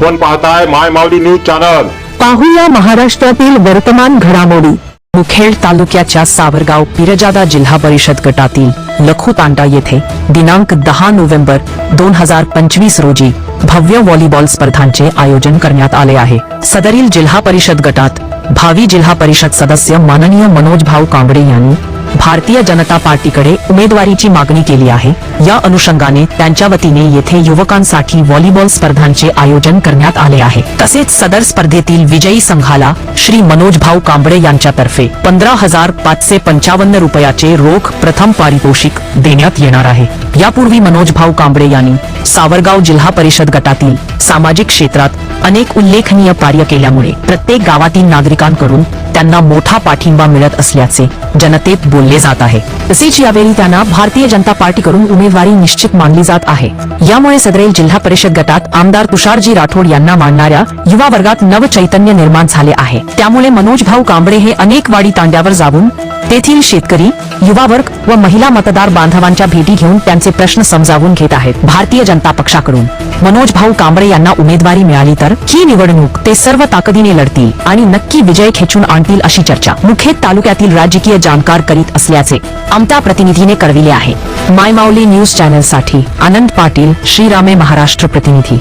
आपण पाहताय माय Mavli news channel. पाहूया महाराष्ट्रातील वर्तमान घडामोडी. मुखेड तालुक्याच्या सावरगाव पिरजादा जिल्हा परिषद गटातील लखूतांडा येथे दिनांक दहा नोव्हेंबर दोन हजार पंचवीस रोजी भव्य व्हॉलीबॉल स्पर्धांचे आयोजन करण्यात आले आहे. सदरील जिल्हा परिषद गटात भावी जिल्हा परिषद सदस्य माननीय मनोज भाऊ कांबळे यांनी भारतीय जनता पार्टीकडे उमेदवारीची मागणी केली आहे. या अनुषंगाने त्यांच्या वतीने येथे युवकांसाठी व्हॉलीबॉल स्पर्धांचे आयोजन करण्यात आले आहे. तसेच सदर स्पर्धेतील विजयी संघाला श्री मनोज भाऊ कांबळे यांच्यातर्फे पंधरा हजार पाचशे पंचावन्न रुपयाचे रोख प्रथम पारितोषिक देण्यात येणार आहे. यापूर्वी मनोज भाऊ कांबळे यांनी सावरगाव जिल्हा परिषद गटातील सामाजिक क्षेत्रात अनेक उल्लेखनीय कार्य केल्यामुळे प्रत्येक गावातील नागरिकांकडून त्यांना मोठा पाठिंबा मिळत असल्याचे जनतेत बोलले जात आहे. तसेच यावेळी त्यांना भारतीय जनता पार्टीकडून उमेदवारी निश्चित मानली जात आहे. यामुळे सदरेल जिल्हा परिषद गटात आमदार तुषारजी राठोड यांना मानणाऱ्या युवा वर्गात नव चैतन्य निर्माण झाले आहे. त्यामुळे मनोज भाऊ कांबळे हे अनेक वाडी तांड्यावर जाऊन तेथील शेतकरी युवा वर्ग व महिला मतदार बांधवांच्या भेटी घेऊन त्यांचे प्रश्न समजावून घेत आहेत. भारतीय जनता पक्षाकडून मनोज भाऊ कांबळे यांना उमेदवारी मिळाली तर ही निवडणूक ते सर्व ताकदीने लढतील आणि नक्की विजय खेचून आणतील अशी चर्चा मुखेड तालुक्यातील राजकीय जाणकार करीत असल्याचे आमच्या प्रतिनिधीने कळविले आहे. मायमाऊली न्यूज चॅनलसाठी आनंद पाटील श्रीरामे महाराष्ट्र प्रतिनिधी.